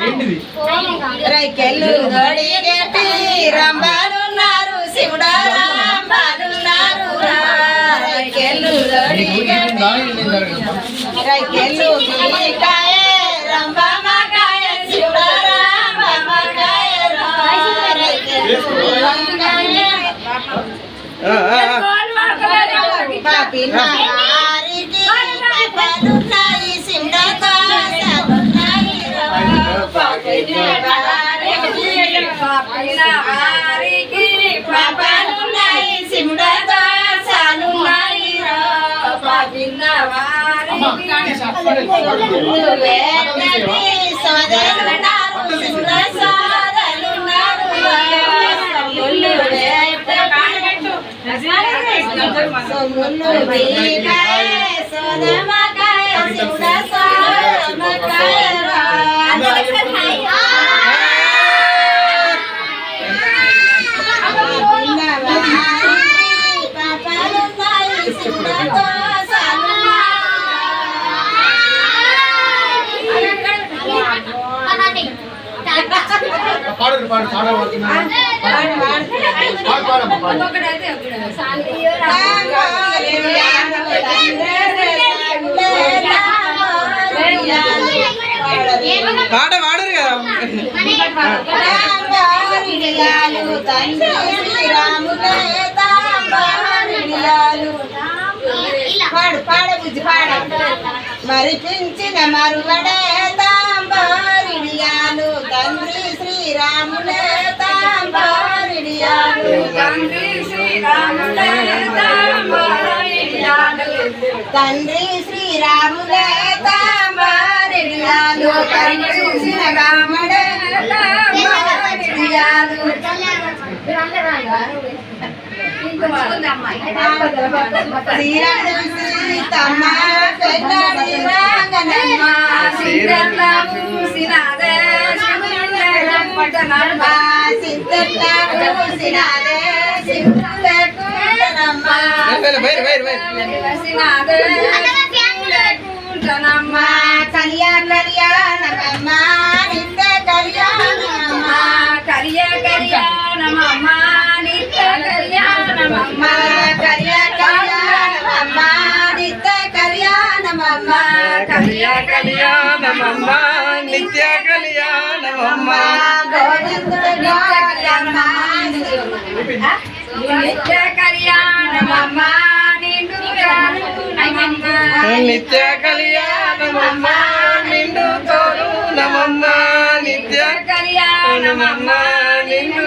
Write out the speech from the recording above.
ఏంటిది? రైకెళ్ళు రంబాలున్నారు శివుడా రంబాలున్నారు రైకెళ్ళు రైకెళ్ళు గిలికాయ రంబమ్మకాయ శివుడా రంబమ్మకాయ రైకెళ్ళు పాపి నారికి వేటకి సోదరున్నారు శివుడ సోదరున్నారు పాడు పాడు పాడ పాట పాడరు కదా. పాడు పాడ బుజ్జి పాడ. మరి పెంచిన మరువడే తాంబారిడియాలు తండ్రి శ్రీరాములే తాంబారిడియాలు తండ్రి శ్రీరాములే తాంబారిడియాలు తండ్రి శ్రీరాములే చూసిన రాముడే తాంబారిడియాలు శ్రీరాముడు సీతమ్మ పెళ్ళాడి సిద్ధట్లా పూసినాదే సిద్ధకుంటనమ్మ బయట బయట కళ్యాణమమ్మ కళ్యా కళ్యాణమమ్మ నిత్య కళ్యాణమమ్మ నిత్య కళ్యాణమమ్మ నిత్య కళ్యాణమమ్మ నిండు తోరుణమమ్మ నిత్య కళ్యాణమమ్మ నిన్ను